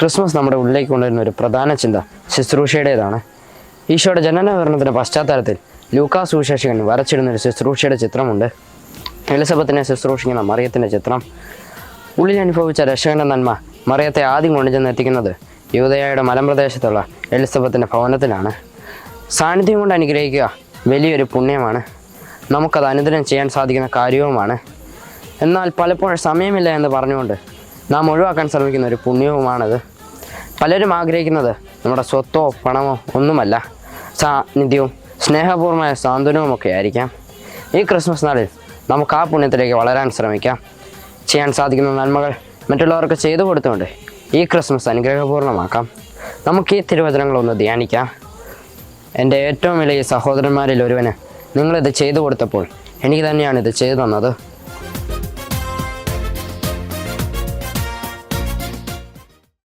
Christmas നമ്മുടെ ഉള്ളിലേക്ക് കൊണ്ടുവരുന്ന ഒരു പ്രധാന ചിന്ത ശുശ്രൂഷയുടേതാണ്. ഈശോയുടെ ജനന വിവരണത്തിന്റെ പശ്ചാത്തലത്തിൽ ലൂക്കാ സുവിശേഷകൻ വരച്ചിടുന്ന ഒരു ശുശ്രൂഷയുടെ ചിത്രമുണ്ട്. എലിസബത്തിനെ ശുശ്രൂഷിക്കുന്ന മറിയത്തിന്റെ ചിത്രം. ഉള്ളിൽ അനുഭവിച്ച രക്ഷകന്റെ നന്മ മറിയത്തെ ആദ്യം കൊണ്ടുചെന്ന് എത്തിക്കുന്നത് യൂതയായുടെ മലമ്പ്രദേശത്തുള്ള എലിസബത്തിന്റെ ഭവനത്തിലാണ്. സാന്നിധ്യം കൊണ്ട് അനുഗ്രഹിക്കുക വലിയൊരു പുണ്യമാണ്. നമുക്കത് അനുദിനം ചെയ്യാൻ സാധിക്കുന്ന കാര്യവുമാണ്. എന്നാൽ പലപ്പോഴും സമയമില്ല എന്ന് പറഞ്ഞുകൊണ്ട് നാം ഒഴിവാക്കാൻ ശ്രമിക്കുന്ന ഒരു പുണ്യവുമാണത്. പലരും ആഗ്രഹിക്കുന്നത് നമ്മുടെ സ്വത്തോ പണമോ ഒന്നുമല്ല. സാന്നിധ്യവും സ്നേഹപൂർവമായ സാന്ത്വനവും ഒക്കെ ആയിരിക്കാം. ഈ ക്രിസ്മസ് നാളിൽ നമുക്ക് ആ പുണ്യത്തിലേക്ക് വളരാൻ ശ്രമിക്കാം. ചെയ്യാൻ സാധിക്കുന്ന നന്മകൾ മറ്റുള്ളവർക്ക് ചെയ്തു കൊടുത്തുകൊണ്ട് ഈ ക്രിസ്മസ് അനുഗ്രഹപൂർണമാക്കാം നമുക്ക് ഈ തിരുവചനങ്ങളൊന്ന് ധ്യാനിക്കാം. എന്റെ ഏറ്റവും വലിയ സഹോദരന്മാരിൽ ഒരുവന് നിങ്ങളിത് ചെയ്തു കൊടുത്തപ്പോൾ എനിക്ക് തന്നെയാണ് ഇത് ചെയ്തു തന്നത്.